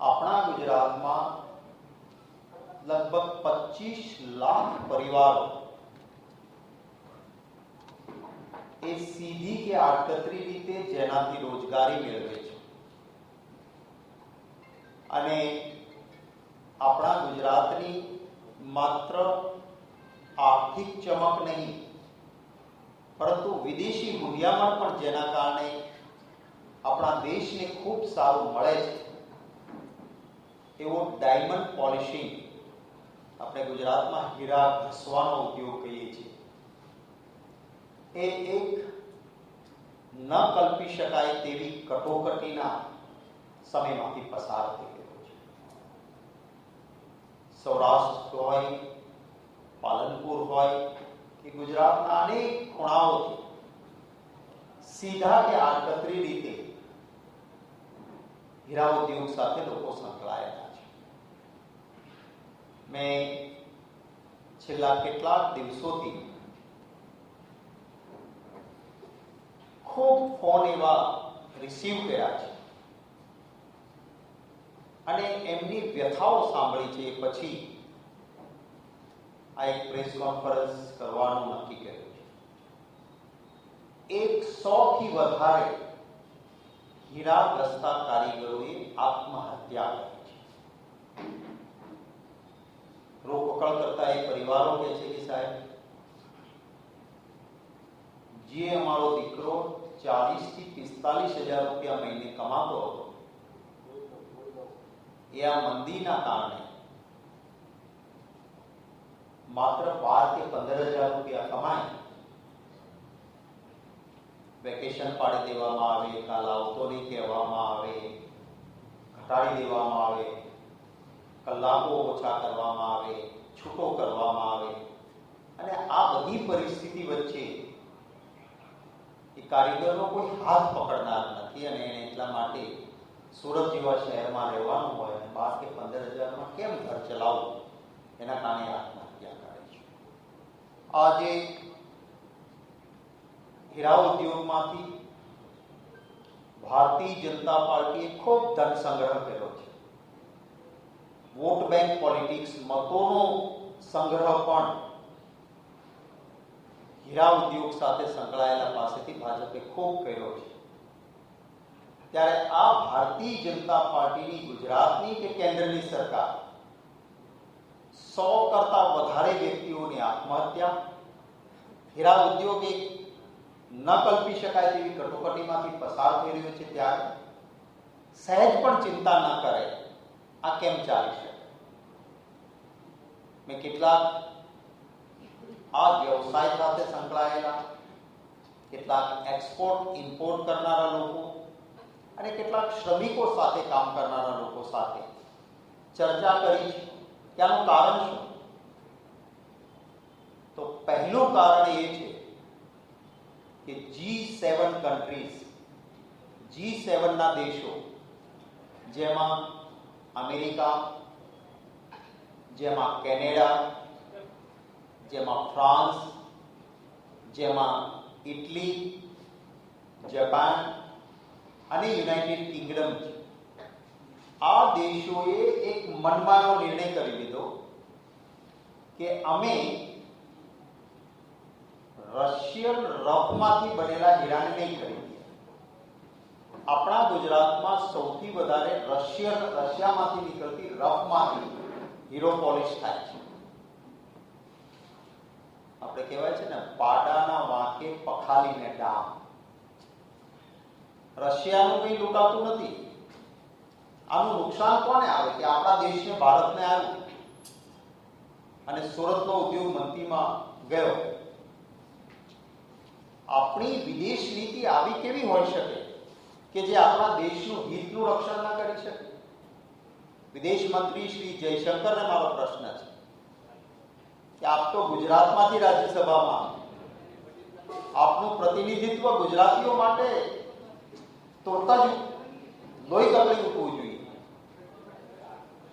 આપણા ગુજરાતમાં લગભગ પચીસ લાખ પરિવારો એ સીધી કે આડકતરી રીતે જેનાથી રોજગારી મેળવે છે. અને આપણા ગુજરાતની માત્ર આર્થિક ચમક નહીં, પરંતુ વિદેશી મૂલ્યામણ પણ જેના કારણે આપણા દેશને ખૂબ સારું મળે છે. એવો ડાયમંડ પોલિશિંગ. આપણે ગુજરાતમાં હીરા ઘસવાનો ઉદ્યોગ કહીએ છીએ. એ એક ન કલ્પી શકાય તેવી કટોકટીના સમયમાંથી પસાર થઈ ગયો છે. સૌરાષ્ટ્ર હોય, પાલનપુર હોય, કે ગુજરાતના અનેક ખૂણાઓથી સીધા કે આડકતરી રીતે હીરા ઉદ્યોગ સાથે લોકો સંકળાયેલા મેં છેલ્લા કેટલાક દિવસોથી ખૂબ ફોન એવા રિસીવ કર્યા છે. અને એમની વ્યથાઓ સાંભળી છે પછી આ એક પ્રેસ કોન્ફરન્સ કરવાનું નક્કી કર્યું છે. એક સો થી વધારે હીરાગ્રસ્તા કારીગરોએ આત્મહત્યા કરી છે રોકકળ કરતા એ પરિવારો કહે છે કે સાહેબ જે અમારો દીકરો ચાલીસથી પિસ્તાલીસ હજાર રૂપિયા મહિને કમાતો હતો એ આ મંદીના કારણે માત્ર બાર કે પંદર હજાર રૂપિયા કમાય વેકેશન પાડી દેવામાં આવે કાલ આવતો નહીં કહેવામાં આવે ઘટાડી દેવામાં આવે કલાકો ઓછા કરવામાં આવે, છૂટો કરવામાં આવે. અને આ બધી પરિસ્થિતિ વચ્ચે એ કારીગરનો કોઈ હાથ પકડનાર નથી અને એને એટલા માટે સુરત જેવા શહેરમાં રહેવાનું હોય અને બાર કે પંદર હજારમાં કેમ ઘર ચલાવવું? એના કારણે આત્મહત્યા કરે છે. આજે હીરા ઉદ્યોગમાંથી ભારતીય જનતા પાર્ટીએ ખૂબ ધન સંગ્રહ કર્યો છે. વોટ બેંક પોલિટિક્સ મતોનો સંગ્રહ પણ હીરા ઉદ્યોગ સાથે સંકળાયેલા પાસેથી ભાજપે ખૂબ કર્યો છે. ત્યારે આ ભારતીય જનતા પાર્ટીની ગુજરાતની કે કેન્દ્રની સરકાર સો કરતા વધારે વ્યક્તિઓની આત્મહત્યા, હીરા ઉદ્યોગ એક ન કલ્પી શકાય તેવી કટોકટીમાંથી પસાર થઈ રહ્યો છે ત્યારે સહેજ પણ ચિંતા ન કરે આ કેમ ચાલી શકે મેં કેટલાક આ વ્યવસાય સાથે સંકળાયેલા, કેટલાક એક્સપોર્ટ ઇમ્પોર્ટ કરનારા લોકો અને કેટલાક શ્રમિકો સાથે કામ કરનારા લોકો સાથે ચર્ચા કરી છે. ત્યાંનું કારણ શું? તો પહેલું કારણ એ છે કે જી સેવન કન્ટ્રીઝ જી સેવનના દેશો જેમાં અમેરિકા, જેમાં કેનેડા, જેમાં ફ્રાન્સ, જેમાં ઇટલી, જાપાન અને યુનાઇટેડ કિંગડમ. છે આ દેશોએ એક મનમાનો નિર્ણય કરી લીધો કે અમે રશિયન રફમાંથી બનેલા હીરાને નહીં ખરીદીએ. આપણા ગુજરાતમાં સૌથી વધારે રશિયન રશિયામાંથી નીકળતી રફમાંથી હીરો પોલિશ થાય છે. આપણે કહેવાય છે ને, પાડાના વાંકે પખાલીને ડામ. રશિયાનું કંઈ લૂંટાતું નથી. આનું નુકસાન કોને આવે? કે આપણા દેશને ભારતને આવ્યું. અને સુરતનો ઉદ્યોગ મંત્રીમાં ગયો. આપણી વિદેશ નીતિ આવી કેવી હોઈ શકે? કે જે આપણા દેશનું હિતનું રક્ષણ ના કરી શકે વિદેશ મંત્રી શ્રી જયશંકરને મારો પ્રશ્ન છે. કે આપ તો ગુજરાતમાંથી રાજ્યસભામાં આપનું પ્રતિનિધિત્વ ગુજરાતીઓ માટે તોતા જ લોહી કપડી ઉઠવું જોઈએ.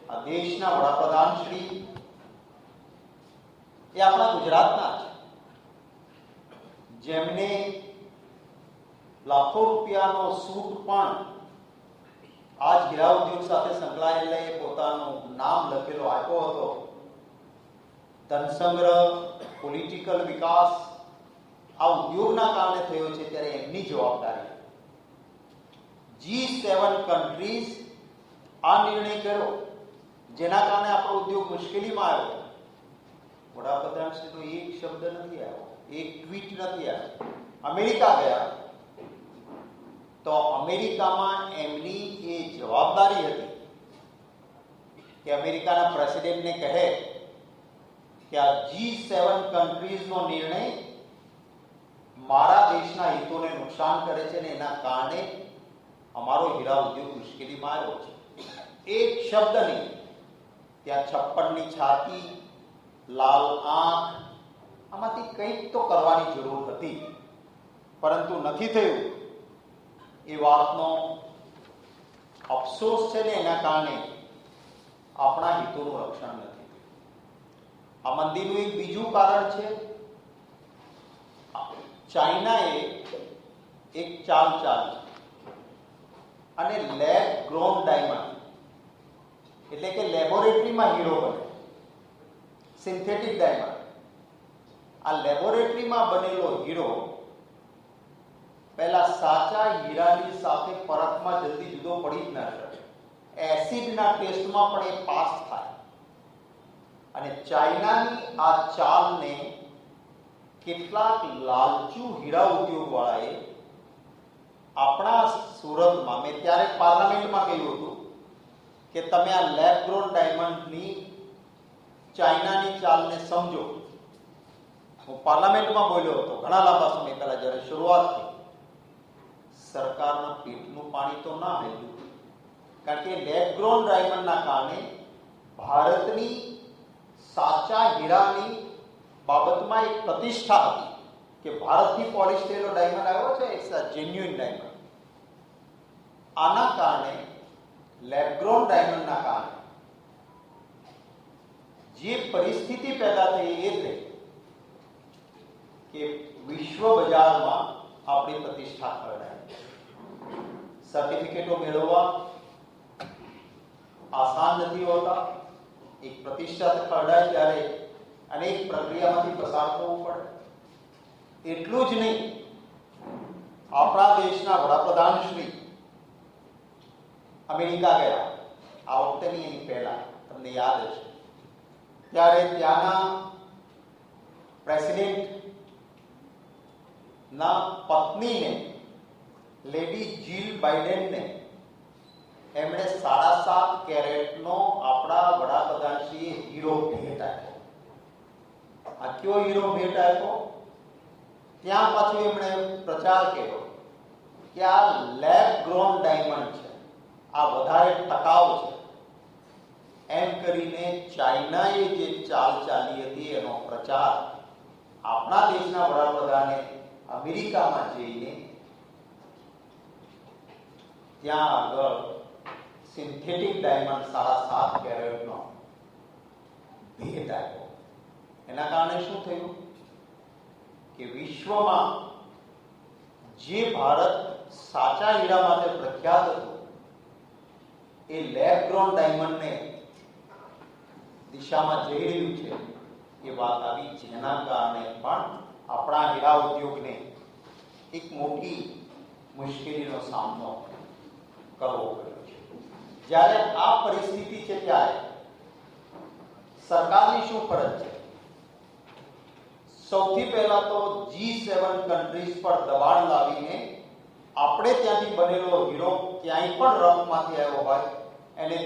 આ દેશના વડાપ્રધાન શ્રી એ આપણા ગુજરાતના છે જેમને લાખો રૂપિયાનો સૂટ પણ આજ હીરા ઉદ્યોગ સાથે સંકળાયેલા એ પોતાનું નામ લખેલો આપ્યો હતો. ધનસંગ્રહ પોલિટિકલ વિકાસ, આ ઉદ્યોગના કારણે થયો છે ત્યારે એમની જવાબદારી. જી સેવન કન્ટ્રીઝ આ નિર્ણય કર્યો, જેના કારણે આપણો ઉદ્યોગ મુશ્કેલીમાં આવ્યો. વડાપ્રધાન શ્રી તો એક શબ્દ નથી આવ્યો, એક ટ્વીટ નથી આવ્યો. અમેરિકા ગયા. તો અમેરિકામાં એમની એ જવાબદારી હતી કે અમેરિકાના પ્રેસિડેન્ટને કહે કે આ જી સેવન કન્ટ્રીઝનો નિર્ણય મારા દેશના હિતોને નુકસાન કરે છે ને એના કારણે અમારો હીરા ઉદ્યોગ મુશ્કેલીમાં આવ્યો છે. એક શબ્દ નહીં. ત્યાં છપ્પનની છાતી, લાલ આંખ, આમાંથી કંઈક તો કરવાની જરૂર હતી. પરંતુ નથી થયું. એ વાતનો અફસોસ છે ને એના કારણે આપણા હિતોનું રક્ષણ નથી. આ મંદિરનું એક બીજું કારણ છે, ચાઇનાએ એક ચાલ ચાલી અને લેબ ગ્રોન ડાયમંડ એટલે કે લેબોરેટરીમાં હીરો બને, સિન્થેટિક ડાયમંડ આ લેબોરેટરીમાં બનેલો હીરો પહેલા સાચા હીરાની સાથે પરખમાં જલ્દી જુદો પડી જ ના શકે. એસિડના ટેસ્ટમાં પણ એ પાસ થાય. અને ચાઇનાની આ ચાલને કેટલાક લાલચુ હીરા ઉદ્યોગ વાળાએ આપણા સુરતમાં, મેં ત્યારે પાર્લામેન્ટમાં કહ્યું હતું કે તમે આ લેબ ગ્રોન ડાયમંડની ચાઇનાની ચાલને સમજો. હું પાર્લામેન્ટમાં બોલ્યો હતો, ઘણા લાંબા સમય પહેલા, જ્યારે શરૂઆત થઈ. સરકારના પેટનું પાણી તો ના આવ્યું કારણ કે લેબ ગ્રોન ડાયમંડના કારણે ભારતની સાચા હીરાની બાબતમાં એક પ્રતિષ્ઠા હતી કે ભારતથી પોલિશ થયેલો ડાયમંડ આવ્યો છે ઇટ્સ અ જેન્યુઇન ડાયમંડ આના કારણે લેબગ્રોન ડાયમંડના કારણે, જે પરિસ્થિતિ પેદા થઈ એ થઈ કે વિશ્વ બજારમાં આપણી પ્રતિષ્ઠા ખરડાય સર્ટિફિકેટો મેળવવા આસાન નથી હોતા એક પ્રતિષ્ઠા ખરડાય ત્યારે અનેક પ્રક્રિયામાંથી પસાર થવું પડે એટલું જ નહીં આપણા દેશના વડાપ્રધાન શ્રી અમેરિકા ગયા આ વખતેની એની પહેલા તમને યાદ હશે ત્યારે ત્યાંના પ્રેસિડેન્ટ ના પત્નીને લેડી જીલ બાઇડેનને એમણે સાડા સાત કેરેટનો આપણા વડાપ્રધાનશ્રીએ હીરો ભેટ આપ્યો. આ કયો હીરો ભેટ આપ્યો? ત્યાં પાછું એમણે પ્રચાર કર્યો કે આ લેબ ગ્રોન ડાયમંડ છે. આ વધારે ટકાઉ છે. એમ કરીને ચાઇનાએ જે ચાલ ચાલી હતી એનો પ્રચાર આપણા દેશના વડાપ્રધાને અમેરિકામાં જઈને ત્યાં આગળ સિન્થેટિક ડાયમંડ સાડા સાત કેરેટનો ભેટ આપ્યો એના કારણે શું થયું કે વિશ્વમાં જે ભારત સાચા હીરા માટે પ્રખ્યાત હતું એ લેબ ગ્રોન ડાયમંડને દિશામાં જઈ રહ્યું છે એ વાત આવી જેના કારણે પણ આપણા હીરા ઉદ્યોગને એક મોટી મુશ્કેલીનો સામનો કરવો પડ્યો છે. જ્યારે આ પરિસ્થિતિ છે ત્યારે સરકારની શું ફરજ છે? સૌથી પહેલા તો જી સેવન કન્ટ્રીઝ પર દબાણ લાવીને આપણે ત્યાંથી બનેલો હીરો ક્યાંય પણ રફમાંથી આવ્યો હોય, એને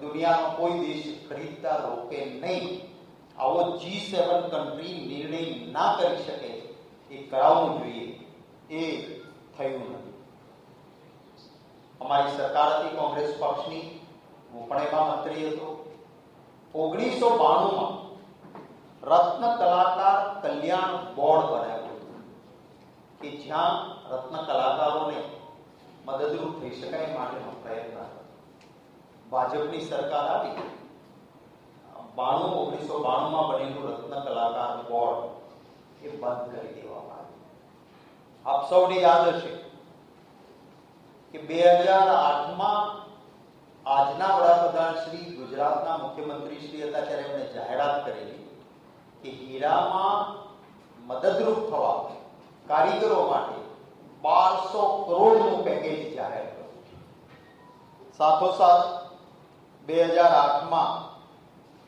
દુનિયાનો કોઈ દેશ ખરીદતા રોકે નહીં. આવો જી સેવન કન્ટ્રી નિર્ણય ના કરી શકે એ કરાવવું જોઈએ. એ થયું નથી. અમારી સરકાર હતી, કોંગ્રેસ પક્ષની, હું પણ એમાં મંત્રી હતો. ઓગણીસો બાણુંમાં રત્ન કલાકાર કલ્યાણ બોર્ડ બનાવ્યું હતું, કે જ્યાં રત્ન કલાકારોને મદદરૂપ થઈ શકાય એ માટેનો પ્રયત્ન હતો. ભાજપની સરકાર આવી. બાણું, ઓગણીસો બાણુંમાં બનેલું રત્ન કલાકાર બોર્ડ એ બંધ કરી દેવામાં આવ્યું. આપ સૌને યાદ હશે કે બે હજાર આઠમાં આજના વડાપ્રધાન શ્રી ગુજરાતના મુખ્યમંત્રી શ્રી હતા ત્યારે એમણે જાહેરાત કરેલી કે હીરામાં મદદરૂપ થવા કારીગરો માટે બારસો કરોડનું પેકેજ જાહેર કર્યું સાથોસાથ બે હજાર આઠમાં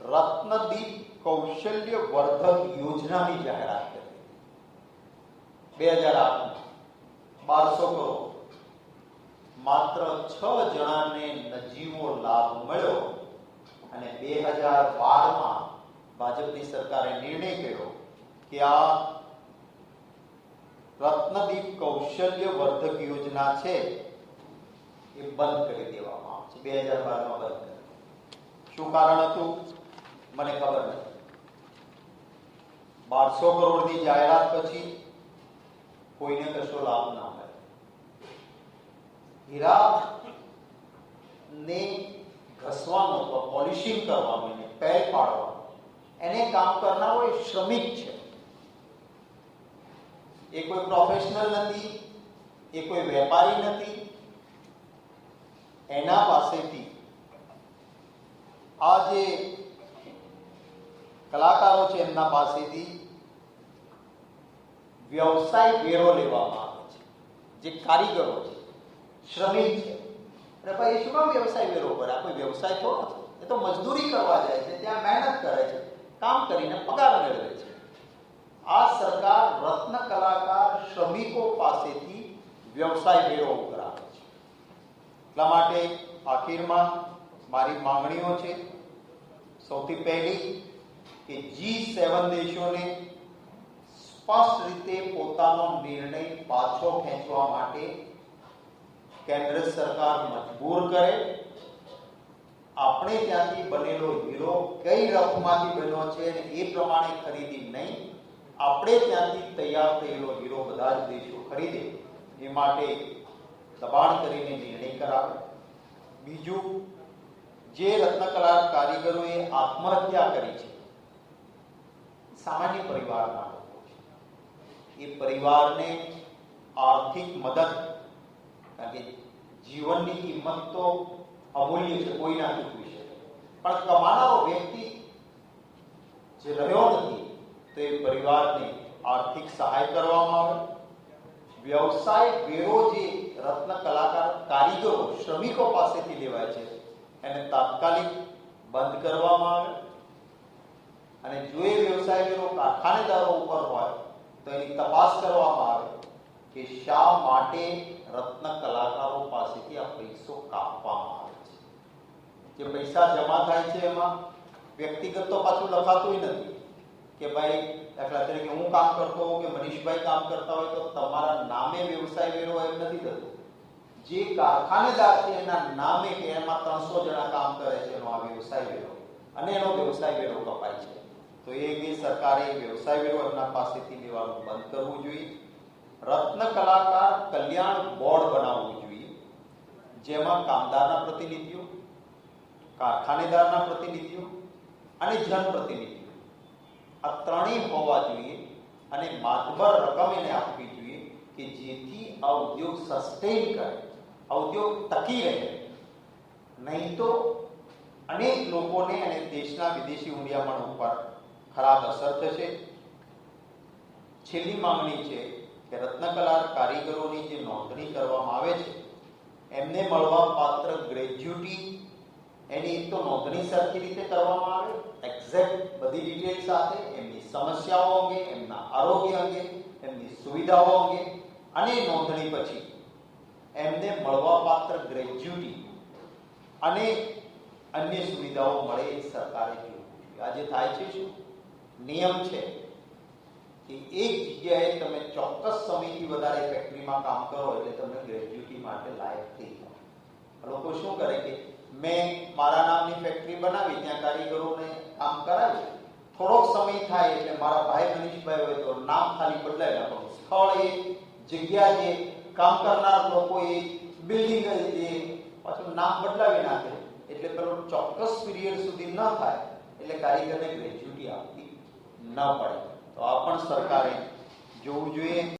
રત્નદીપ કૌશલ્ય વર્ધક યોજનાની જાહેરાત કરી બે હજાર આઠમાં બારસો કરોડ માત્ર છ જણાને નજીવો લાભ મળ્યો અને બે હજાર બારમાં ભાજપની સરકારે નિર્ણય કર્યો કે આ રત્નદીપ કૌશલ્ય વર્ધક યોજના છે એ બંધ કરી દેવામાં આવશે બે હજાર બારમાં બંધ કરી શું કારણ હતું? મને ખબર નથી. બારસો કરોડની જાહેરાત પછી કોઈને કશો લાભ ના મળે હીરા ને ઘસવાનો અથવા પોલિશિંગ કરવાનો એને પેલ પાડવાનો એને કામ કરનારો એ શ્રમિક છે. એ કોઈ પ્રોફેશનલ નથી, એ કોઈ વેપારી નથી. એના પાસેથી આ જે કલાકારો છે એમના પાસેથી વ્યવસાય વેરો લેવામાં આવે છે. જે કારીગરો છે. શ્રમિક છે. અને ભાઈ શું કામ વ્યવસાય વેરો કરે આ કોઈ વ્યવસાય તો એ તો મજદૂરી કરવા જાય છે, ત્યાં મહેનત કરે છે, કામ કરીને પગાર મેળવે છે. આ સરકાર રત્ન કલાકાર શ્રમિકો પાસેથી વ્યવસાય વેરો કરાવે છે. એટલા માટે આખીરમાં મારી માંગણીઓ છે, સૌથી પહેલી કે જી સેવન દેશોને સ્પષ્ટ રીતે પોતાનો નિર્ણય પાછો ખેંચવા માટે કેન્દ્ર સરકાર મજબૂર કરે. આપણે ત્યાંથી બનેલો હીરો કઈ રફમાંથી બન્યો છે અને એ પ્રમાણે ખરીદી નહીં. આપણે ત્યાંથી તૈયાર થયેલો હીરો બધા જ દેશો ખરીદે. એ માટે દબાણ કરીને નિર્ણય કરાવે. બીજું, જે રત્નકલા કારીગરોએ આત્મહત્યા કરી છે, સામાન્ય પરિવારના લોકો છે. એ પરિવારને આર્થિક મદદ કારણ કે જીવનની કિંમત તો અમૂલ્ય છે કોઈ ના ચૂકવી શકે પણ કમાનારો વ્યક્તિ જે રહ્યો નથી, તો એ પરિવારને આર્થિક સહાય કરવામાં આવે. વ્યવસાય વેરો જે રત્ન કલાકાર, કારીગરો, શ્રમિકો પાસેથી લેવાય છે, એને તાત્કાલિક બંધ કરવામાં આવે. અને જો એ વ્યવસાય વેરો કારખાનેદારો ઉપર હોય, તો એની તપાસ કરવામાં આવે કે શા માટે રત્ન કલાકારો પાસેથી આ પૈસો કાપવામાં આવે છે. જે પૈસા જમા થાય છે એમાં વ્યક્તિગત તો પાછું લખાતું નથી કે ભાઈ, દાખલા તરીકે હું કામ કરતો હોઉં કે મનીષભાઈ કામ કરતા હોય તો તમારા નામે વ્યવસાય વેરો એમ નથી થતો. જે કારખાનેદાર છે એના નામે કે એમાં ત્રણસો જણા કામ કરે છે એનો આ વ્યવસાય વેરો અને એનો વ્યવસાય વેરો કપાય છે. તો એ સરકારે વ્યવસાય વેરો એમના પાસેથી લેવાનું બંધ કરવું જોઈએ. રત્ન કલાકાર કલ્યાણ બોર્ડ બનાવવું જોઈએ. જેમાં કામદારના પ્રતિનિધિઓ, કારખાનેદારના પ્રતિનિધિઓ અને જનપ્રતિનિધિઓ. આ ત્રણેય હોવા જોઈએ અને માતબર રકમ એને આપવી જોઈએ કે જેથી આ ઉદ્યોગ સસ્ટેન કરે, આ ઉદ્યોગ ટકી રહે. નહીં તો અનેક લોકોને અને દેશના વિદેશી હુંડિયામણ ઉપર ખરાબ અસર થશે. છેલ્લી માંગણી છે કે રત્નકલા કારીગરોની જે નોંધણી કરવામાં આવે છે, એમને મળવા પાત્ર ગ્રેજ્યુટી એની એક તો નોંધણી સરખી રીતે કરવામાં આવે, એક્ઝેક્ટ બધી ડિટેલ સાથે, એમની સમસ્યાઓ અંગે, એમના આરોગ્ય અંગે, એમની સુવિધાઓ અંગે, અને નોંધણી પછી એમને મળવાપાત્ર ગ્રેજ્યુટી અને અન્ય સુવિધાઓ મળે સરકારે જોવું જોઈએ આજે થાય છે શું? નિયમ છે. કે એક જગ્યાએ તમે ચોક્કસ સમયથી વધારે ફેક્ટરીમાં કામ કરો એટલે તમે ગ્રેજ્યુટી માટે લાયક થઈ જાઓ લોકો શું કરે કે, મેં મારા નામની ફેક્ટરી બનાવી, ત્યાં કારીગરોને કામ કરાવ્યું. થોડોક સમય થાય એટલે મારા ભાઈ મનીષભાઈ હોય તો નામ ખાલી બદલાય પણ સ્થળ એ જગ્યા જે કામ કરનાર લોકો એ બિલ્ડિંગ એ પાછું નામ બદલાવી નાખે એટલે પેલો ચોક્કસ પીરિયડ સુધી ન થાય એટલે કારીગરને ગ્રેજ્યુટી આપવી ન પડે. તો આ પણ સરકારે જોવું જોઈએ.